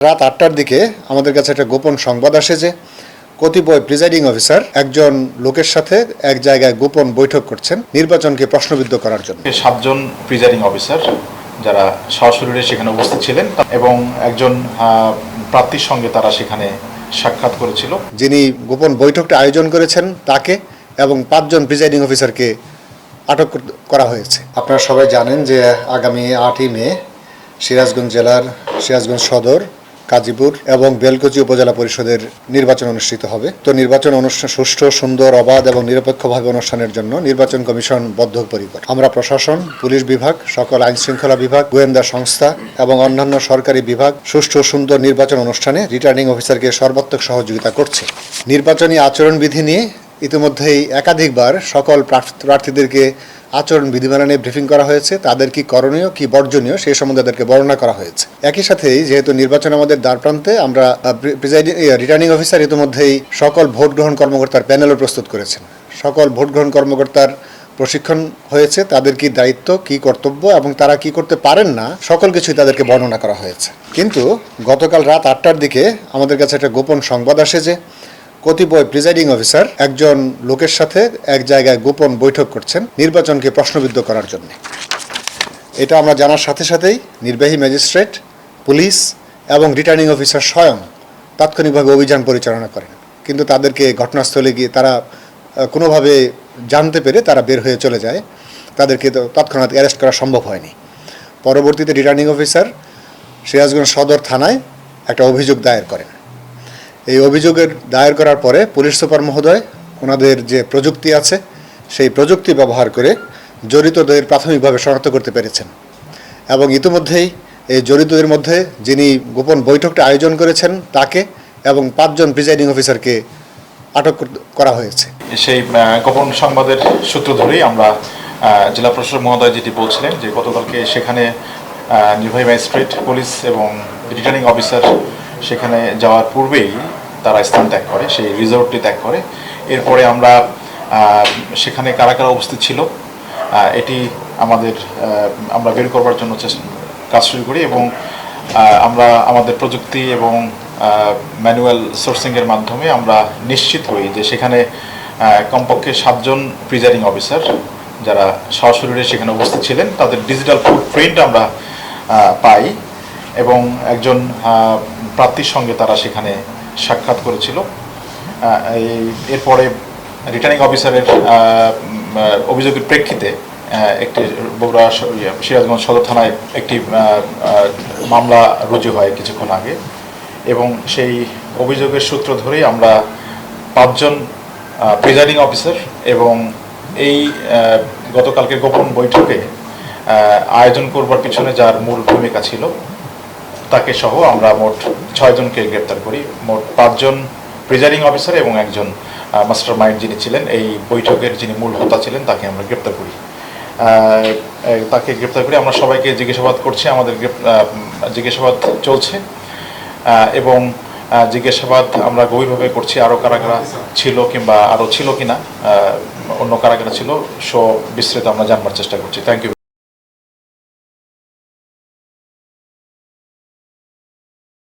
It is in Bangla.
রাত আটটার দিকে আমাদের কাছে একটা গোপন সংবাদ আসে যে কতিপয় প্রিজাইডিং অফিসার একজন লোকের সাথে এক জায়গায় গোপন বৈঠক করছেন নির্বাচনকে প্রশ্নবিদ্ধ করার জন্য। সাতজন প্রিজাইডিং অফিসার যারা সশরীরে সেখানে উপস্থিত ছিলেন এবং একজন প্রার্থীর সঙ্গে তারা সেখানে সাক্ষাৎ করেছিল। যিনি গোপন বৈঠকটা আয়োজন করেছেন তাকে এবং পাঁচজন প্রিজাইডিং অফিসারকে আটক করা হয়েছে। আপনারা সবাই জানেন যে আগামী আটই মে সিরাজগঞ্জ জেলার সিরাজগঞ্জ সদর কাজীপুর এবং বেলকুচি উপজেলা পরিষদের নির্বাচন অনুষ্ঠিত হবে। তো নির্বাচন অনুষ্ঠান সুষ্ঠু, সুন্দর, অবাধ এবং নিরপেক্ষভাবে অনুষ্ঠানের জন্য নির্বাচন কমিশন বদ্ধ বদ্ধপরিকর। আমরা প্রশাসন, পুলিশ বিভাগ, সকল আইন শৃঙ্খলা বিভাগ, গোয়েন্দা সংস্থা এবং অন্যান্য সরকারি বিভাগ সুষ্ঠু, সুন্দর নির্বাচন অনুষ্ঠানে রিটার্নিং অফিসারকে সর্বাত্মক সহযোগিতা করছে। নির্বাচনী আচরণবিধি নিয়ে ইতিমধ্যেই একাধিকবার সকল প্রার্থ- প্রার্থীদেরকে আচরণ বিধিমালা নিয়ে ব্রিফিং করা হয়েছে। তাদের কি করণীয়, কি বর্জনীয় সেই সম্বন্ধে তাদেরকে বর্ণনা করা হয়েছে। একই সাথেই যেহেতু নির্বাচন আমাদের দ্বারপ্রান্তে আমরা প্রিজাইডিং রিটার্নিং অফিসার ইতিমধ্যেই সকল ভোট গ্রহণ কর্মকর্তার প্যানেলও প্রস্তুত করেছেন। সকল ভোট গ্রহণ কর্মকর্তার প্রশিক্ষণ হয়েছে, তাদের কি দায়িত্ব, কি কর্তব্য এবং তারা কি করতে পারেন না, সকল কিছুই তাদেরকে বর্ণনা করা হয়েছে। কিন্তু গতকাল রাত আটটার দিকে আমাদের কাছে একটা গোপন সংবাদ আসে যে কতিপয় প্রিজাইডিং অফিসার একজন লোকের সাথে এক জায়গায় গোপন বৈঠক করছেন নির্বাচনকে প্রশ্নবিদ্ধ করার জন্য। এটা আমরা জানার সাথে সাথেই নির্বাহী ম্যাজিস্ট্রেট পুলিশ এবং রিটার্নিং অফিসার স্বয়ং তাৎক্ষণিকভাবে অভিযান পরিচালনা করেন। কিন্তু তাদেরকে ঘটনাস্থলে গিয়ে তারা কোনোভাবে জানতে পেরে তারা বের হয়ে চলে যায়। তাদেরকে তো তৎক্ষণাৎ অ্যারেস্ট করা সম্ভব হয়নি। পরবর্তীতে রিটার্নিং অফিসার সিরাজগঞ্জ সদর থানায় একটা অভিযোগ দায়ের করেন। এই অভিযোগের দায়ের করার পরে পুলিশ সুপার মহোদয়, ওনাদের যে প্রযুক্তি আছে, সেই প্রযুক্তি ব্যবহার করে জড়িতদের প্রাথমিকভাবে শনাক্ত করতে পেরেছেন। এবং ইতিমধ্যেই এই জড়িতদের মধ্যে যিনি গোপন বৈঠকটা আয়োজন করেছেন, তাকে এবং পাঁচজন প্রিজাইডিং অফিসারকে আটক করা হয়েছে। সেই গোপন সংবাদের সূত্র ধরেই আমরা জেলা প্রশাসক মহোদয় যেটি বলছিলেন যে গতকালকে সেখানে নির্বাহী ম্যাজিস্ট্রেট, পুলিশ এবং রিটার্নিং অফিসার সেখানে যাওয়ার পূর্বেই তারা স্থান ত্যাগ করে, সেই রিসোর্টটি ত্যাগ করে। এরপরে আমরা সেখানে কারা কারা উপস্থিত ছিল এটি আমাদের আমরা বের করবার জন্য কাজ শুরু করি এবং আমরা আমাদের প্রযুক্তি এবং ম্যানুয়াল সোর্সিংয়ের মাধ্যমে আমরা নিশ্চিত হই যে সেখানে কমপক্ষে সাতজন প্রিজাইডিং অফিসার যারা সশরীরে সেখানে উপস্থিত ছিলেন, তাদের ডিজিটাল ফুটপ্রিন্ট আমরা পাই। এবং একজন প্রার্থীর সঙ্গে তারা সেখানে সাক্ষাৎ করেছিল। এরপরে রিটার্নিং অফিসারের অভিযোগের প্রেক্ষিতে একটি বগুড়া ইয়ে, সিরাজগঞ্জ সদর থানায় একটি মামলা রুজু হয় কিছুক্ষণ আগে। এবং সেই অভিযোগের সূত্র ধরেই আমরা পাঁচজন প্রিজাইডিং অফিসার এবং এই গতকালকে গোপন বৈঠকে আয়োজন করবার পিছনে যার মূল ভূমিকা ছিল। তাকে সহ আমরা মোট ছয়জনকে গ্রেপ্তার করি। মোট পাঁচজন প্রিজাইডিং অফিসার এবং একজন মাস্টার মাইন্ড যিনি ছিলেন, এই বৈঠকের যিনি মূল হোতা ছিলেন, তাকে আমরা গ্রেপ্তার করি। তাকে গ্রেপ্তার করে আমরা সবাইকে জিজ্ঞাসাবাদ করছি, আমাদের জিজ্ঞাসাবাদ চলছে। এবং জিজ্ঞাসাবাদ আমরা গভীরভাবে করছি আরও কারা কারা ছিল কিংবা আরও ছিল কিনা অন্য কারা কারা ছিল সব বিস্তৃত আমরা জানবার চেষ্টা করছি। Thank you